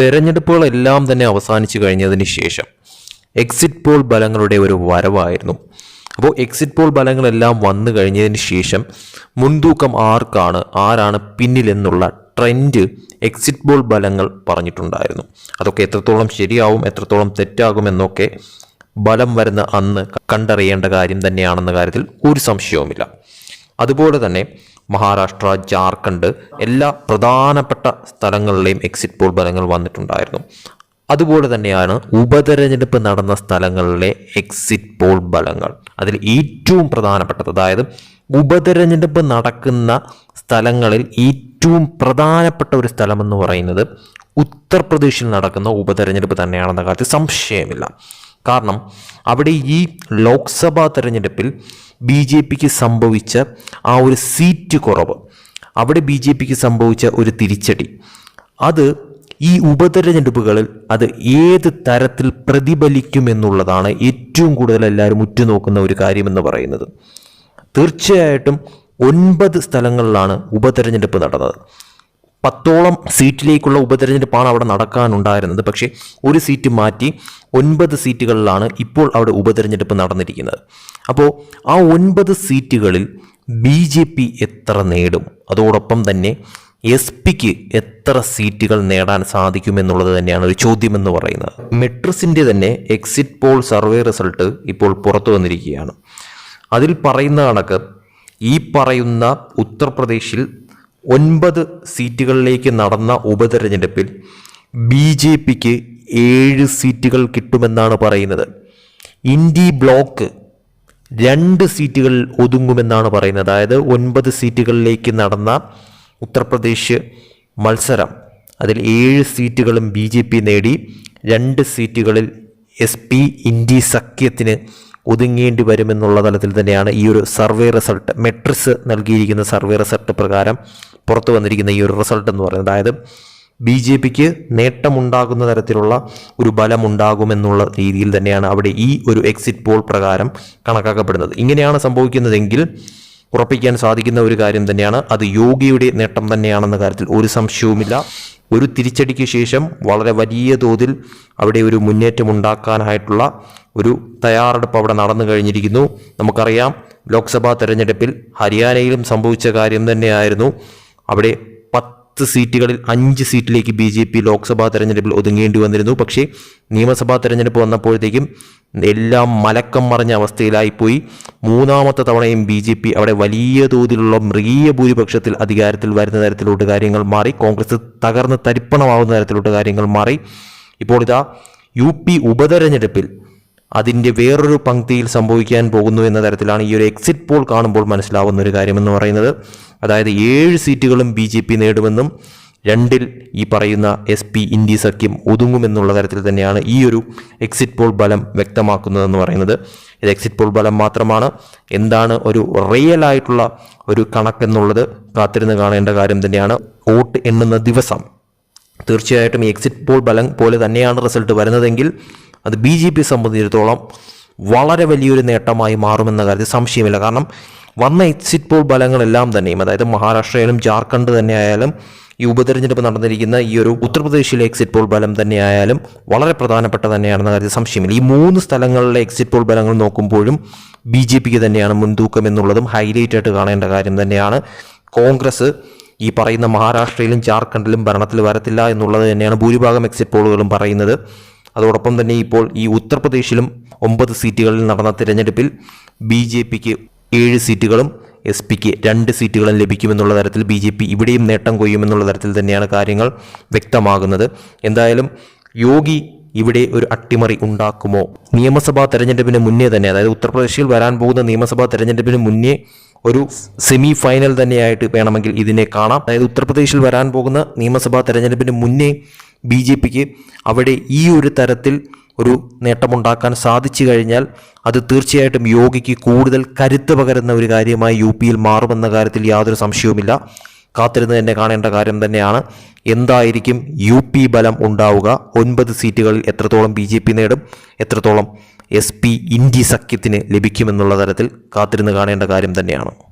തെരഞ്ഞെടുപ്പുകളെല്ലാം തന്നെ അവസാനിച്ചു കഴിഞ്ഞതിന് ശേഷം എക്സിറ്റ് പോൾ ഫലങ്ങളുടെ ഒരു വരവായിരുന്നു. അപ്പോൾ എക്സിറ്റ് പോൾ ഫലങ്ങളെല്ലാം വന്നു കഴിഞ്ഞതിന് ശേഷം മുൻതൂക്കം ആർക്കാണ് ആരാണ് പിന്നിലെന്നുള്ള ട്രെൻഡ് എക്സിറ്റ് പോൾ ഫലങ്ങൾ പറഞ്ഞിട്ടുണ്ടായിരുന്നു. അതൊക്കെ എത്രത്തോളം ശരിയാവും എത്രത്തോളം തെറ്റാകുമെന്നൊക്കെ ബലം വരുന്ന അന്ന് കണ്ടറിയേണ്ട കാര്യം തന്നെയാണെന്ന കാര്യത്തിൽ ഒരു സംശയവുമില്ല. അതുപോലെ തന്നെ മഹാരാഷ്ട്ര ജാർഖണ്ഡ് എല്ലാ പ്രധാനപ്പെട്ട സ്ഥലങ്ങളിലെയും എക്സിറ്റ് പോൾ ഫലങ്ങൾ വന്നിട്ടുണ്ടായിരുന്നു. അതുപോലെ തന്നെയാണ് ഉപതെരഞ്ഞെടുപ്പ് നടന്ന സ്ഥലങ്ങളിലെ എക്സിറ്റ് പോൾ ഫലങ്ങൾ. അതിൽ ഏറ്റവും പ്രധാനപ്പെട്ടത് അതായത് ഉപതെരഞ്ഞെടുപ്പ് നടക്കുന്ന സ്ഥലങ്ങളിൽ ഏറ്റവും പ്രധാനപ്പെട്ട ഒരു സ്ഥലമെന്ന് പറയുന്നത് ഉത്തർപ്രദേശിൽ നടക്കുന്ന ഉപതെരഞ്ഞെടുപ്പ് തന്നെയാണെന്ന കാര്യത്തിൽ സംശയമില്ല. കാരണം അവിടെ ഈ ലോക്സഭാ തെരഞ്ഞെടുപ്പിൽ ബി ജെ പിക്ക് സംഭവിച്ച ആ ഒരു സീറ്റ് കുറവ്. അവിടെ ബി ജെ പിക്ക് സംഭവിച്ച ഒരു തിരിച്ചടി. അത് ഈ ഉപതെരഞ്ഞെടുപ്പുകളിൽ അത് ഏത് തരത്തിൽ പ്രതിഫലിക്കുമെന്നുള്ളതാണ് ഏറ്റവും കൂടുതൽ എല്ലാവരും ഉറ്റുനോക്കുന്ന ഒരു കാര്യമെന്ന് പറയുന്നത്. തീർച്ചയായിട്ടും ഒൻപത് സ്ഥലങ്ങളിലാണ് ഉപതെരഞ്ഞെടുപ്പ് നടന്നത്. പത്തോളം സീറ്റിലേക്കുള്ള ഉപതെരഞ്ഞെടുപ്പാണ് അവിടെ നടക്കാനുണ്ടായിരുന്നത്. പക്ഷേ ഒരു സീറ്റ് മാറ്റി ഒൻപത് സീറ്റുകളിലാണ് ഇപ്പോൾ അവിടെ ഉപതെരഞ്ഞെടുപ്പ് നടന്നിരിക്കുന്നത്. അപ്പോൾ ആ ഒൻപത് സീറ്റുകളിൽ ബി ജെ പി എത്ര നേടും? അതോടൊപ്പം തന്നെ എസ് പിക്ക് എത്ര സീറ്റുകൾ നേടാൻ സാധിക്കുമെന്നുള്ളത് തന്നെയാണ് ഒരു ചോദ്യമെന്ന് പറയുന്നത്. മെട്രിസിന്റെ തന്നെ എക്സിറ്റ് പോൾ സർവേ റിസൾട്ട് ഇപ്പോൾ പുറത്തു വന്നിരിക്കുകയാണ്. അതിൽ പറയുന്ന കണക്ക് ഈ പറയുന്ന ഉത്തർപ്രദേശിൽ ഒൻപത് സീറ്റുകളിലേക്ക് നടന്ന ഉപതെരഞ്ഞെടുപ്പിൽ ബി ജെ പിക്ക് ഏഴ് സീറ്റുകൾ കിട്ടുമെന്നാണ് പറയുന്നത്. ഇൻഡി ബ്ലോക്ക് രണ്ട് സീറ്റുകൾ ഒതുങ്ങുമെന്നാണ് പറയുന്നത്. അതായത് ഒൻപത് സീറ്റുകളിലേക്ക് നടന്ന ഉത്തർപ്രദേശ് മത്സരം. അതിൽ ഏഴ് സീറ്റുകളും ബി നേടി രണ്ട് സീറ്റുകളിൽ എസ് പി ഇന്ത്യ സഖ്യത്തിന് ഒതുങ്ങേണ്ടി വരുമെന്നുള്ള തലത്തിൽ തന്നെയാണ് ഈ ഒരു സർവേ റിസൾട്ട് മെട്രിക്സ് നൽകിയിരിക്കുന്ന സർവേ റിസൾട്ട് പ്രകാരം പുറത്തു വന്നിരിക്കുന്ന ഈ ഒരു റിസൾട്ട് എന്ന് പറയുന്നത്. അതായത് ബി ജെ പിക്ക് നേട്ടമുണ്ടാകുന്ന തരത്തിലുള്ള ഒരു ബലമുണ്ടാകുമെന്നുള്ള രീതിയിൽ തന്നെയാണ് അവിടെ ഈ ഒരു എക്സിറ്റ് പോൾ പ്രകാരം കണക്കാക്കപ്പെടുന്നത്. ഇങ്ങനെയാണ് സംഭവിക്കുന്നതെങ്കിൽ ഉറപ്പിക്കാൻ സാധിക്കുന്ന ഒരു കാര്യം തന്നെയാണ്. അത് യോഗിയുടെ നേട്ടം തന്നെയാണെന്ന കാര്യത്തിൽ ഒരു സംശയവുമില്ല. ഒരു തിരിച്ചടിക്ക് ശേഷം വളരെ വലിയ തോതിൽ അവിടെ ഒരു മുന്നേറ്റം ഉണ്ടാക്കാനായിട്ടുള്ള ഒരു തയ്യാറെടുപ്പ് അവിടെ നടന്നു കഴിഞ്ഞിരിക്കുന്നു. നമുക്കറിയാം ലോക്സഭാ തെരഞ്ഞെടുപ്പിൽ ഹരിയാനയിലും സംഭവിച്ച കാര്യം തന്നെയായിരുന്നു. അവിടെ പത്ത് സീറ്റുകളിൽ അഞ്ച് സീറ്റിലേക്ക് ബി ജെ പി ലോക്സഭാ തെരഞ്ഞെടുപ്പിൽ ഒതുങ്ങേണ്ടി വന്നിരുന്നു. പക്ഷേ നിയമസഭാ തെരഞ്ഞെടുപ്പ് വന്നപ്പോഴത്തേക്കും എല്ലാം മലക്കം മറിഞ്ഞ അവസ്ഥയിലായിപ്പോയി. മൂന്നാമത്തെ തവണയും ബി ജെ പി അവിടെ വലിയ തോതിലുള്ള മൃഗീയ ഭൂരിപക്ഷത്തിൽ അധികാരത്തിൽ വരുന്ന തരത്തിലോട്ട് കാര്യങ്ങൾ മാറി. കോൺഗ്രസ് തകർന്ന് തരിപ്പണമാവുന്ന തരത്തിലോട്ട് കാര്യങ്ങൾ മാറി. ഇപ്പോൾ ഇതാ യു പി ഉപതെരഞ്ഞെടുപ്പിൽ അതിന്റെ വേറൊരു പങ്ക്തിയിൽ സംഭവിക്കാൻ പോകുന്നു എന്ന തരത്തിലാണ് ഈ ഒരു എക്സിറ്റ് പോൾ കാണുമ്പോൾ മനസ്സിലാവുന്ന ഒരു കാര്യമെന്ന് പറയുന്നത്. അതായത് ഏഴ് സീറ്റുകളും ബി ജെ പി നേടുമെന്നും രണ്ടിൽ ഈ പറയുന്ന എസ് പി ഇന്ത്യ സഖ്യം ഒതുങ്ങുമെന്നുള്ള തരത്തിൽ തന്നെയാണ് ഈ ഒരു എക്സിറ്റ് പോൾ ബലം വ്യക്തമാക്കുന്നതെന്ന് പറയുന്നത്. ഇത് എക്സിറ്റ് പോൾ ബലം മാത്രമാണ്. എന്താണ് ഒരു റിയൽ ആയിട്ടുള്ള ഒരു കണക്കെന്നുള്ളത് കാത്തിരുന്ന് കാണേണ്ട കാര്യം തന്നെയാണ്. വോട്ട് എണ്ണുന്ന ദിവസം. തീർച്ചയായിട്ടും ഈ എക്സിറ്റ് പോൾ ബലം പോലെ തന്നെയാണ് റിസൾട്ട് വരുന്നതെങ്കിൽ അത് ബി ജെ പി സംബന്ധിച്ചിടത്തോളം വളരെ വലിയൊരു നേട്ടമായി മാറുമെന്ന കാര്യത്തിൽ സംശയമില്ല. കാരണം വന്ന എക്സിറ്റ് പോൾ ഫലങ്ങളെല്ലാം തന്നെയും അതായത് മഹാരാഷ്ട്രയിലും ജാർഖണ്ഡ് തന്നെ ആയാലും ഈ ഉപതെരഞ്ഞെടുപ്പ് നടന്നിരിക്കുന്ന ഈ ഒരു ഉത്തർപ്രദേശിലെ എക്സിറ്റ് പോൾ ഫലം തന്നെയായാലും വളരെ പ്രധാനപ്പെട്ട തന്നെയാണെന്ന കാര്യത്തിൽ സംശയമില്ല. ഈ മൂന്ന് സ്ഥലങ്ങളിലെ എക്സിറ്റ് പോൾ ഫലങ്ങൾ നോക്കുമ്പോഴും ബി ജെ പിക്ക് തന്നെയാണ് മുൻതൂക്കം എന്നുള്ളതും ഹൈലൈറ്റ് ആയിട്ട് കാണേണ്ട കാര്യം തന്നെയാണ്. കോൺഗ്രസ് ഈ പറയുന്ന മഹാരാഷ്ട്രയിലും ജാർഖണ്ഡിലും ഭരണത്തിൽ വരത്തില്ല എന്നുള്ളത് തന്നെയാണ് ഭൂരിഭാഗം എക്സിറ്റ് പോളുകളും പറയുന്നത്. അതോടൊപ്പം തന്നെ ഇപ്പോൾ ഈ ഉത്തർപ്രദേശിലും ഒമ്പത് സീറ്റുകളിൽ നടന്ന തിരഞ്ഞെടുപ്പിൽ ബി ജെ പിക്ക് ഏഴ് സീറ്റുകളും എസ് പിക്ക് രണ്ട് സീറ്റുകളും ലഭിക്കുമെന്നുള്ള തരത്തിൽ ബി ജെ പി ഇവിടെയും നേട്ടം കൊയ്യുമെന്നുള്ള തരത്തിൽ തന്നെയാണ് കാര്യങ്ങൾ വ്യക്തമാകുന്നത്. എന്തായാലും യോഗി ഇവിടെ ഒരു അട്ടിമറി ഉണ്ടാക്കുമോ? നിയമസഭാ തെരഞ്ഞെടുപ്പിന് മുന്നേ തന്നെ അതായത് ഉത്തർപ്രദേശിൽ വരാൻ പോകുന്ന നിയമസഭാ തെരഞ്ഞെടുപ്പിന് മുന്നേ ഒരു സെമി ഫൈനൽ തന്നെയായിട്ട് വേണമെങ്കിൽ ഇതിനെ കാണാം. അതായത് ഉത്തർപ്രദേശിൽ വരാൻ പോകുന്ന നിയമസഭാ തെരഞ്ഞെടുപ്പിന് മുന്നേ ബി ജെ പിക്ക് അവിടെ ഈ ഒരു തരത്തിൽ ഒരു നേട്ടമുണ്ടാക്കാൻ സാധിച്ചു കഴിഞ്ഞാൽ അത് തീർച്ചയായിട്ടും യോഗിക്ക് കൂടുതൽ കരുത്ത് പകരുന്ന ഒരു കാര്യമായി യു പിയിൽ മാറുമെന്ന കാര്യത്തിൽ യാതൊരു സംശയവുമില്ല. കാത്തിരുന്ന് തന്നെ കാണേണ്ട കാര്യം തന്നെയാണ്. എന്തായിരിക്കും യു പി ബലം ഉണ്ടാവുക? ഒൻപത് സീറ്റുകളിൽ എത്രത്തോളം ബി ജെ പി നേടും? എത്രത്തോളം എസ് പി ഇന്ത്യ സഖ്യത്തിന് ലഭിക്കുമെന്നുള്ള തരത്തിൽ കാത്തിരുന്ന് കാണേണ്ട കാര്യം തന്നെയാണ്.